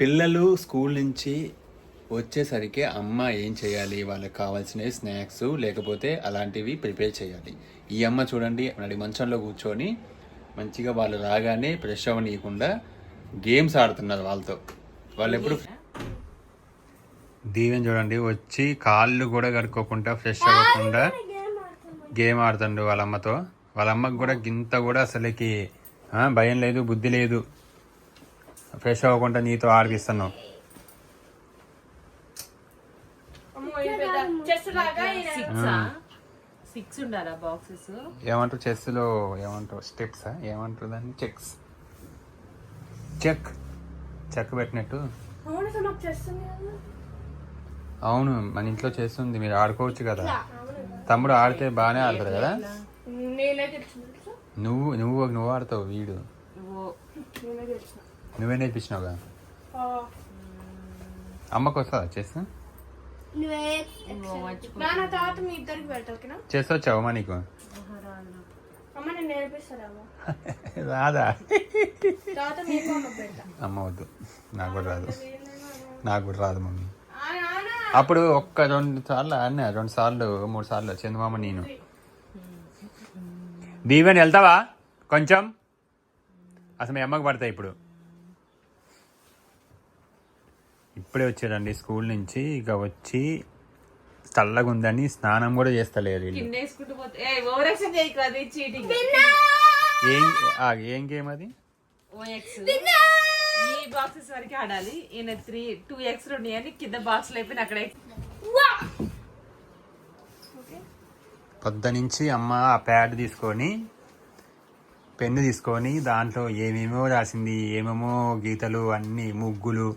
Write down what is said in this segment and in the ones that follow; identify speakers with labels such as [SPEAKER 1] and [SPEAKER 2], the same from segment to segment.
[SPEAKER 1] పిల్లలు స్కూల్ నుంచి వచ్చేసరికి అమ్మ ఏం చేయాలి? వాళ్ళకి కావాల్సినవి స్నాక్స్ లేకపోతే అలాంటివి ప్రిపేర్ చేయాలి. ఈ అమ్మ చూడండి నడి మంచంలో కూర్చొని మంచిగా వాళ్ళు రాగానే ఫ్రెష్ అవ్వనీయకుండా గేమ్స్ ఆడుతున్నారు వాళ్ళతో. వాళ్ళు ఎప్పుడు దీవెన్ చూడండి వచ్చి కాళ్ళు కూడా కడుక్కోకుండా ఫ్రెష్ అవ్వకుండా గేమ్ ఆడుతుండు వాళ్ళ అమ్మతో. వాళ్ళ అమ్మకి కూడా గింత కూడా అసలుకి భయం లేదు బుద్ధి లేదు. ఫ్రెష్ అవ్వకుండా నీతో ఆడిపిస్తున్నావు
[SPEAKER 2] సిక్స్ సిక్స్ ఉండాలా బాక్సెస్
[SPEAKER 1] ఏమంటారు చెస్లో ఏమంటారు? స్టెప్స్ ఏమంటారు దాన్ని? చెక్స్ చెక్ చెక్ పెట్టినట్టు.
[SPEAKER 3] అవును
[SPEAKER 1] మన ఇంట్లో చేస్తుంది మీరు ఆడుకోవచ్చు కదా. తమ్ముడు ఆడితే బాగానే ఆడతాడు కదా? నువ్వు నువ్వు నువ్వు ఆడతావు వీడు. నువ్వే నేర్పించినావు కదా అమ్మకు వస్తుందా చెస్?
[SPEAKER 3] నాన్న తర్వాత మీ ఇద్దరికి పెడతా ఓకేనా?
[SPEAKER 1] చెస్ వచ్చావు అమ్మ నీకు? రాదా?
[SPEAKER 3] అమ్మ
[SPEAKER 1] వద్దు. నాకు కూడా రాదు. నాకు కూడా రాదు మమ్మీ. అప్పుడు ఒక్క రెండు సార్లు ఆడినా రెండు సార్లు మూడు సార్లు చందమామ నేను. దీవెన్ వెళ్తావా? కొంచెం? అసలు మీ అమ్మకి పడతాయి ఇప్పుడు. ఇప్పుడే వచ్చారండి స్కూల్ నుంచి. ఇక వచ్చి చల్లగా ఉందని స్నానం కూడా
[SPEAKER 2] పోతే ఏ
[SPEAKER 1] గేమ్ అది?
[SPEAKER 2] O X. ఈ బాక్సెస్ వరకు ఆడాలి. ఈయన త్రీ టూ ఎక్స్ ఉన్నాయని కింద బాక్స్ అయిపోయిన అక్కడ
[SPEAKER 1] పొద్దు నుంచి అమ్మ ఆ ప్యాడ్ తీసుకొని పెన్ను తీసుకొని దాంట్లో ఏమేమో రాసింది ఏమేమో గీతలు అన్ని ముగ్గులు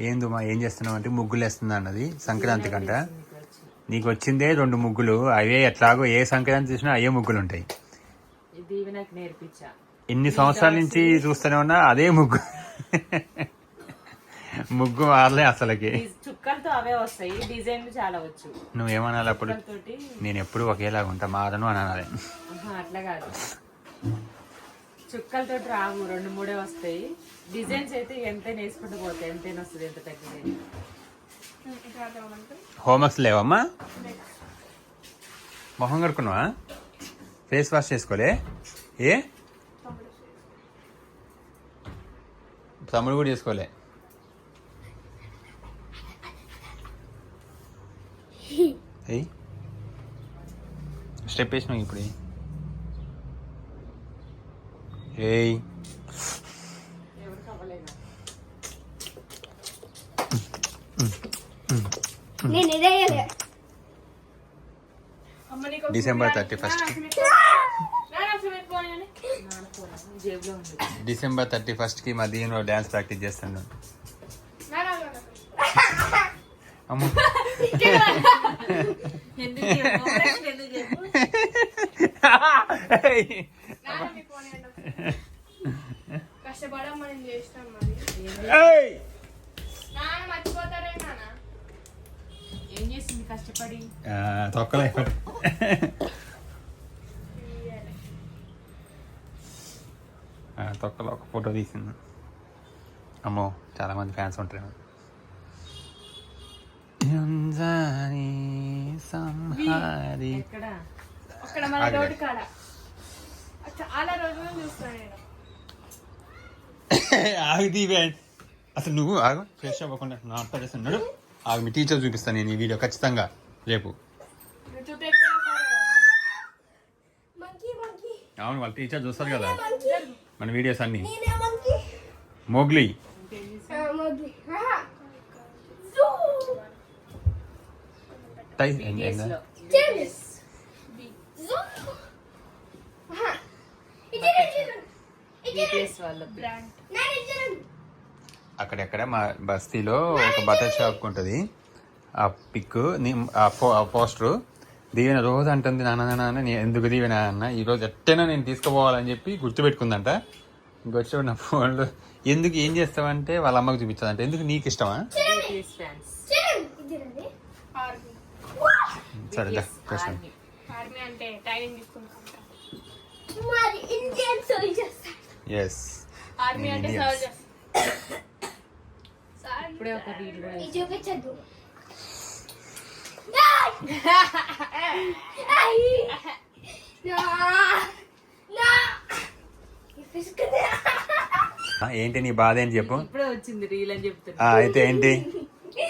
[SPEAKER 1] ఏందుమా ఏం చేస్తున్నావు అంటే ముగ్గులు వేస్తుంది అన్నది సంక్రాంతి కంట. నీకు వచ్చిందే రెండు ముగ్గులు. అవే ఎట్లాగో ఏ సంక్రాంతి చూసినా అవే ముగ్గులు ఉంటాయి ఇన్ని సంవత్సరాల నుంచి చూస్తూనే ఉన్నా అదే ముగ్గు. ముగ్గు మారలే అసలుకి.
[SPEAKER 2] చుక్కలతో అవే వస్తాయి. డిజైన్లు చాలా వచ్చు.
[SPEAKER 1] నువ్వేమనాలి అప్పుడు? నేను ఎప్పుడు ఒకేలాగా ఉంటా మారను అని అనాలి.
[SPEAKER 2] అట్లా కాదు. చుక్కలతో రావు రెండు మూడే వస్తాయి. డిజైన్స్ అయితే ఎంత వేసుకుంటూ పోతాయి ఎంతైనా వస్తుంది ఎంత తగ్గింది?
[SPEAKER 1] హోంవర్క్స్ లేవమ్మా? మొహం కడుక్కున్నావా? ఫేస్ వాష్ చేసుకోలే? ఏ? తమ్ముడు కూడా చేసుకోలే. స్టెప్ వేసినావు ఇప్పుడు. ఏయ్ December thirty first December thirty ఫస్ట్కి మా దీనిలో డ్యాన్స్ ప్రాక్టీస్ చేస్తాను. అమ్మ
[SPEAKER 2] ఎందుకు చెప్పు? ఓవరాక్షన్ ఎందుకు చెప్పు?
[SPEAKER 3] నాన్న మీ పోనీ అంటే. కష్టపడమ్మ నేను చేస్తాను మరి
[SPEAKER 1] ఏయ్!
[SPEAKER 3] నాన్న మర్చిపోతారే నాన్న
[SPEAKER 2] ఏం చేసింది కష్టపడి?
[SPEAKER 1] తొక్కలే. ఆ, తొక్కలో ఒక ఫోటో తీసింది. అమ్మో చాలా మంది ఫ్యాన్స్ ఉంటారు యుంజాని సంహారి.
[SPEAKER 3] చాలా రోజులు చూస్తాను
[SPEAKER 1] ఆగు అసలు నువ్వు ఆగు. ఫ్రెష్ అవ్వకుండా నా అంతా చేస్తున్నాడు ఆగు మీ టీచర్ చూపిస్తాను నేను ఈ వీడియో ఖచ్చితంగా. రేపు.
[SPEAKER 3] నువ్వు చూపెట్టినా మంకీ మంకీ
[SPEAKER 1] అవును వాళ్ళ టీచర్ చూస్తారు కదా. మన వీడియోస్ అన్ని. మోగ్లీ టై
[SPEAKER 2] వాళ్ళ
[SPEAKER 1] అక్కడెక్కడ మా బస్తీలో ఒక బట్టల షాప్ ఉంటుంది. ఆ పిక్ ఆ పోస్టరు. దీవెన రోజు అంటుంది నాన్న నాన్న నేను ఎందుకు దీవెన అన్న? ఈ రోజు ఎట్టైనా నేను తీసుకుపోవాలని చెప్పి గుర్తుపెట్టుకుందంట. ఇంకొచ్చి నా ఫోన్లో ఎందుకు ఏం చేస్తావంటే వాళ్ళ అమ్మకి చూపించదంట ఎందుకు నీకు ఇష్టమా?
[SPEAKER 2] BTS ఫ్యాన్స్
[SPEAKER 3] ఇది రండి ఆర్మీ
[SPEAKER 1] సరే ప్రశ్న.
[SPEAKER 2] ఆర్మీ
[SPEAKER 3] ఆర్మీ అంటే ట్రైనింగ్ తీసుకుంటా మరి ఇండియన్ సోల్జర్స్
[SPEAKER 1] ఎస్
[SPEAKER 3] ఆర్మీ అంటే
[SPEAKER 2] ఇప్పుడే ఒక రీల్ కూడా
[SPEAKER 3] చూపించద్దు
[SPEAKER 1] ఏంటి నీ బాధ ఏంటి చెప్పు?
[SPEAKER 2] ఇప్పుడే వచ్చింది రీల్ అని చెప్తున్నా.
[SPEAKER 1] ఆ, అయితే ఏంటి?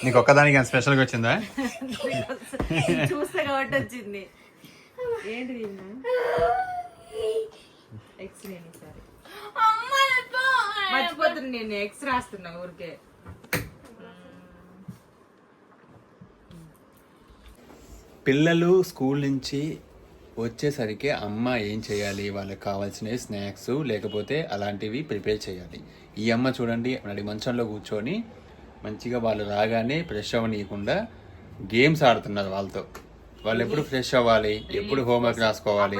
[SPEAKER 1] నీకు ఒక్కదానికి స్పెషల్గా వచ్చిందా?
[SPEAKER 2] చూస్తా కాబట్టి వచ్చింది. ఏంటి ఎక్స్ నేను ఈసారి మర్చిపోతున్నా నేను ఎక్స్ రాస్తున్నా ఊరికే.
[SPEAKER 1] పిల్లలు స్కూల్ నుంచి వచ్చేసరికి అమ్మ ఏం చేయాలి? వాళ్ళకి కావాల్సిన స్నాక్స్ లేకపోతే అలాంటివి ప్రిపేర్ చేయాలి. ఈ అమ్మ చూడండి నడి మంచంలో కూర్చొని మంచిగా వాళ్ళు రాగానే ఫ్రెష్ అవ్వనీయకుండా గేమ్స్ ఆడుతున్నారు వాళ్ళతో. వాళ్ళు ఎప్పుడు ఫ్రెష్ అవ్వాలి? ఎప్పుడు హోంవర్క్ రాసుకోవాలి?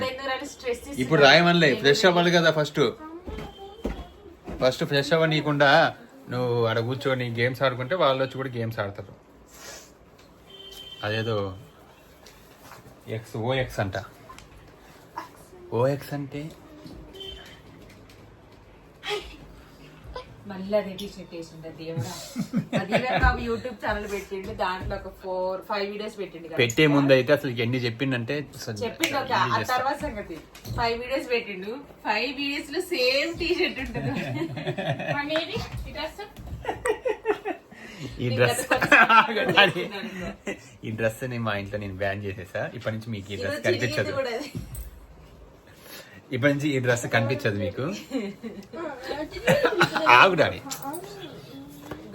[SPEAKER 1] ఇప్పుడు రాయమనిలే ఫ్రెష్ అవ్వాలి కదా ఫస్ట్. ఫస్ట్ ఫ్రెష్ అవ్వనీయకుండా నువ్వు ఆడ కూర్చొని గేమ్స్ ఆడుకుంటే వాళ్ళు వచ్చి కూడా గేమ్స్ ఆడతారు. అదేదో ఎక్స్ ఓఎక్స్ అంట. ఓఎక్స్ అంటే?
[SPEAKER 2] మళ్ళీ అదే టీషర్ట్ వేసిండు దేవుడా. అది యూట్యూబ్ ఛానల్ పెట్టిండు దాంట్లో ఒక ఫోర్ ఫైవ్ వీడియోస్ పెట్టిండు.
[SPEAKER 1] పెట్టే ముందు అయితే అసలు ఎన్ని చెప్పిండంటే
[SPEAKER 2] చెప్పిండు ఒక ఆ తర్వాత సంగతి. ఫైవ్ వీడియోస్ పెట్టిండు. ఫైవ్ వీడియోస్లో సేమ్ టీ షర్ట్ ఉంటుంది
[SPEAKER 1] ఈ డ్రెస్ ఈ డ్రెస్ని మా ఇంట్లో నేను బ్యాన్ చేసేసా. ఇప్పటి నుంచి మీకు ఈ డ్రెస్ కనిపించదు. ఇప్పటి నుంచి ఈ డ్రెస్ కనిపించదు మీకు. ఆగుడాలి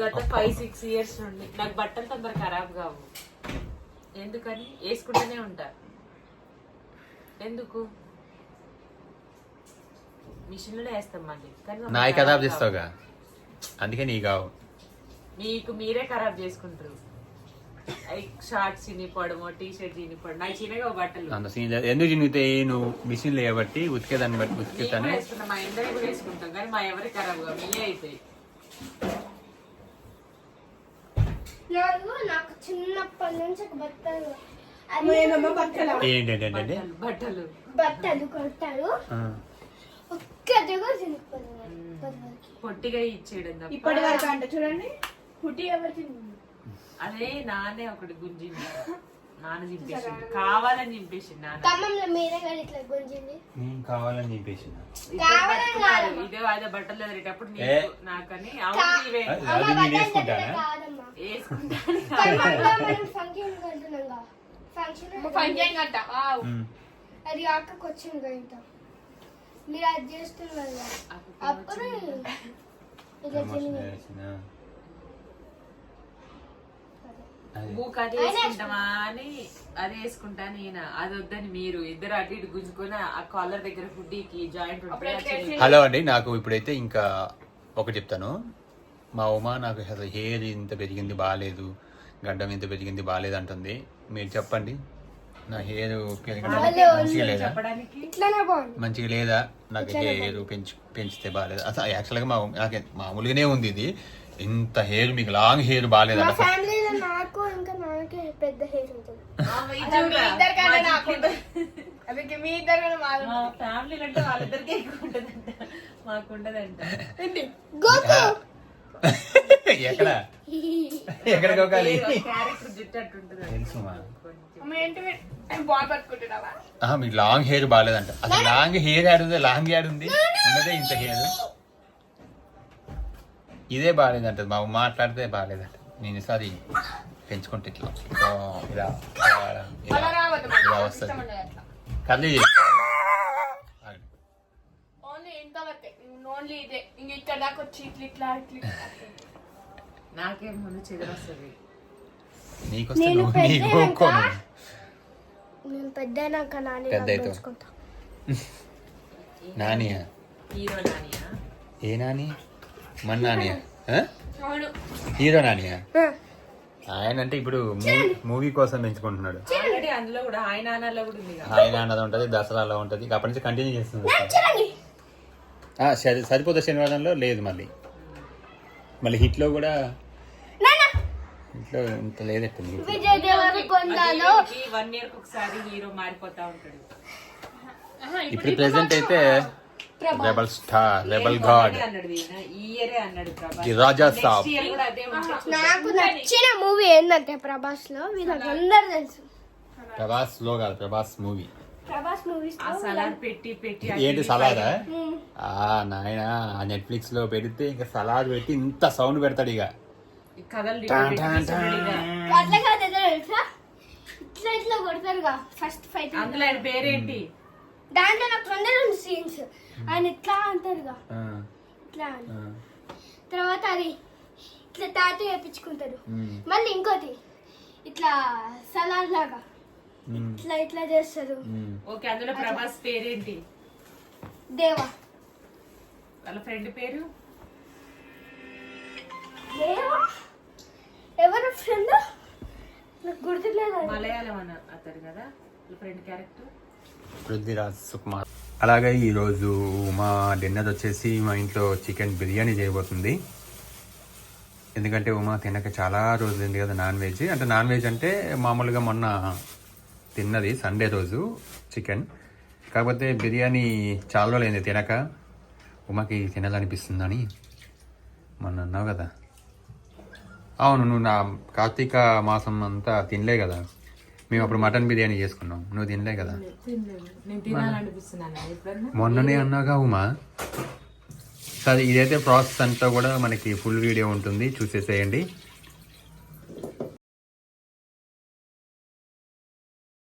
[SPEAKER 2] గత ఫైవ్ సిక్స్ ఇయర్స్ నుండి నాకు బట్టలు తొందర ఖరాబ్ కావు. ఎందుకని? వేసుకుంటూనే ఉంటా. ఎందుకు? మిషన్లో వేస్తాం మళ్ళీ. కానీ
[SPEAKER 1] నాయి
[SPEAKER 2] ఖరాబ్.
[SPEAKER 1] చేస్తావుగా? అందుకే నీ కావు.
[SPEAKER 2] మీకు మీరే ఖరాబ్ చేసుకుంటారు. షార్ట్స్ చినిపోవడమో టీ షర్ట్ చినిపోవడం నాకు చిన్నగా బట్టలు.
[SPEAKER 1] అంత సీన్ లేదు. ఎందుకు చినుగుతాయి నువ్వు మిషన్ లేబట్టి ఉతికేదాన్ని బట్టి ఉతికేతానే
[SPEAKER 2] మా ఇందరి కూడా వేసుకుంటాం కానీ మా ఎవరి ఖరాబ్ కావు. మీయే అవుతాయి
[SPEAKER 3] నాకు నాకు చిన్నప్పటి నుంచి ఒక బట్టలు.
[SPEAKER 1] ఏంటంటే?
[SPEAKER 2] బట్టలు బట్టలు.
[SPEAKER 3] బట్టలు కొడతారు. ఒక్కటి కూడా చిన్నప్పటి
[SPEAKER 2] పొట్టిగా ఇచ్చేయడం తప్ప.
[SPEAKER 4] ఇప్పటి వరకు అంట చూడండి. హుటీ ఎవరికి
[SPEAKER 2] అదే నానే ఒకటి గుంజింది. నాన్న చింపేసింది కావాలని చింపేసింది నాన్న.
[SPEAKER 3] ఖమ్మంలో మీరే కదా ఇట్లా గుంజింది?
[SPEAKER 1] నేను కావాలని
[SPEAKER 2] ఇద్దరు పట్టుకున్నారు. ఇదే అదే బట్టలు
[SPEAKER 1] ఏ.
[SPEAKER 2] నీకు నాకని అవును
[SPEAKER 1] అది నేను వేసుకుంటానా?
[SPEAKER 3] కాదమ్మా.
[SPEAKER 2] వేసుకుంటాను.
[SPEAKER 3] ఖమ్మంలో మనం ఫంక్షన్ కంటున్నాం ఫంక్షన్
[SPEAKER 4] ఫంక్షన్ గంట వావ్.
[SPEAKER 1] ఉమ్.
[SPEAKER 3] అది అక్కకి వచ్చింది కదా ఇంత. మీరు అది చేస్తున్నారు కదా అప్పుడు ఇట్లా చిన్న.
[SPEAKER 2] బుక్ అది వేసుకుంటామా అని అది వేసుకుంటా నేను. అది వద్దని మీరు ఇద్దరు అటు ఇటు గుంజుకొని ఆ కాలర్ దగ్గర హుడ్డీకి జాయింట్
[SPEAKER 1] హలో అండి నాకు ఇప్పుడైతే ఇంకా ఒకటి చెప్తాను. మా ఉమా నాకు అసలు హెయిర్ ఇంత పెరిగింది బాగాలేదు గడ్డం ఇంత పెరిగింది బాగాలేదు అంటుంది. మీరు చెప్పండి. నా హెయిర్ మంచిగా లేదా? మంచిగా లేదా? నాకు హెయిర్ పెంచు పెంచితే బాగాలేదు అసలు యాక్చువల్గా మా నాకు మామూలుగానే ఉంది ఇది. ఇంత హెయిర్ మీకు లాంగ్ హెయిర్ బాగాలేదు
[SPEAKER 3] మా ఫ్యామిలీలో నాకు ఇంకా నాకే పెద్ద హెయిర్ ఉంటుంది.
[SPEAKER 4] అందుకే మీ ఇద్దరు కూడా మాది
[SPEAKER 2] మా ఫ్యామిలీ అంటే వాళ్ళిద్దరికీ ఎక్కువ ఉంటదంట. మాకు ఉండదంట.
[SPEAKER 1] ఎక్కడ? ఎక్కడ లాంగ్ హెయిర్ బాగాలేదంట. అసలు లాంగ్ హెయిర్ యాడ్ ఉంది లాంగ్ యాడ్ ఉంది ఉన్నదే ఇంత హెయిర్ ఇదే బాగాలేదంట మా మాట్లాడితే బాగాలేదంట నేను ఈసారి పెంచుకుంటే ఇట్లా. ఇలా ఇలా, వస్తుంది. కర్లీ
[SPEAKER 4] ఓన్లీ ఇంతవరకే ఓన్లీ ఇదే. ఇంక ఇక్కడ దాకా వచ్చి ఇట్లా ఇట్లా ఇట్లా. ఇట్లా.
[SPEAKER 2] నాకేం ముందు చెదరొస్తుంది
[SPEAKER 1] నీకొస్తే నీకు.
[SPEAKER 3] నేను పెద్దయినాక నాని
[SPEAKER 1] పెద్ద.
[SPEAKER 3] పెంచుకుంటా.
[SPEAKER 1] నానియా?
[SPEAKER 2] హీరో నానియా?
[SPEAKER 1] ఏ నాని? మన హీరో నానియా? ఆయన అంటే ఇప్పుడు మూవీ- మూవీ కోసం పెంచుకుంటున్నాడు. ఆయన అన్నది ఉంటుంది దసరాలో ఉంటుంది. అప్పటి నుంచి కంటిన్యూ చేస్తుంది. సరి సరిపోతే శనివారంలో లేదు మళ్ళీ. మళ్ళీ హిట్లో కూడా హిట్లో ఇంత లేదట్టుంది.
[SPEAKER 3] విజయ్ దేవరకొండలో
[SPEAKER 2] వన్ ఇయర్ ఒకసారి హీరో మారిపోతా ఉంటాడు.
[SPEAKER 4] ఆహా,
[SPEAKER 1] ఇప్పుడు ప్రెసెంట్ అయితే rebel star rebel god Raja Saab.
[SPEAKER 3] నాకు నచ్చిన మూవీ ఏంటంటే ప్రభాస్లో? వీళ్ళకి అందరు తెలుసు.
[SPEAKER 1] ప్రభాస్లో కాదు ప్రభాస్ మూవీ ఏంటి సలాదా ఆ నాయన ఆ నెట్ఫ్లిక్స్లో పెడితే ఇంకా సలాడ్ పెట్టి ఇంత సౌండ్ పెడతాడు ఇక.
[SPEAKER 3] ఇట్లా ఇట్లా ఫస్ట్ ఫైట్
[SPEAKER 2] అందులో పేరేంటి?
[SPEAKER 3] దాంట్లో నాకు రెండు రెండు సీన్స్ ఆయన ఇట్లా అంటారుగా
[SPEAKER 1] ఆ,
[SPEAKER 3] ఇట్లా తర్వాత అది ఇట్లా తాతు వేపించుకుంటారు
[SPEAKER 1] ఉమ్,
[SPEAKER 3] మళ్ళీ ఇంకోటి. ఇట్లా సలాడ్ లాగా. ఇట్లా ఇట్లా చేస్తారు.
[SPEAKER 2] ఓకే అందులో ప్రభాస్ పేరేంటి?
[SPEAKER 3] దేవా.
[SPEAKER 2] వాళ్ళ ఫ్రెండ్ పేరు?
[SPEAKER 3] దేవా? ఎవరు ఫ్రెండ్? నాకు గుర్తులేదు.
[SPEAKER 2] మలయాళం అన్న అతడు కదా వాళ్ళ ఫ్రెండ్ క్యారెక్టర్?
[SPEAKER 1] పృథ్వీరాజ్ సుకుమార్. అలాగే ఈరోజు మా డిన్నర్ వచ్చేసి మా ఇంట్లో చికెన్ బిర్యానీ చేయబోతుంది. ఎందుకంటే ఉమా తినక చాలా రోజులైంది కదా నాన్ వెజ్. అంటే నాన్ వెజ్ అంటే మామూలుగా మొన్న తిన్నది సండే రోజు చికెన్. కాకపోతే బిర్యానీ చాలా రోజులైంది తినక. ఉమాకి తినాలనిపిస్తుందని మొన్న అన్నావు కదా. అవును నువ్వు నా కార్తీక మాసం అంతా తినలే కదా. మేము అప్పుడు మటన్ బిర్యానీ చేసుకున్నాం. నువ్వు తినలే కదా? మొన్ననే అన్నాగా ఉమా. సరే ఇదైతే ప్రాసెస్ అంతా కూడా మనకి ఫుల్ వీడియో ఉంటుంది. చూసేసేయండి.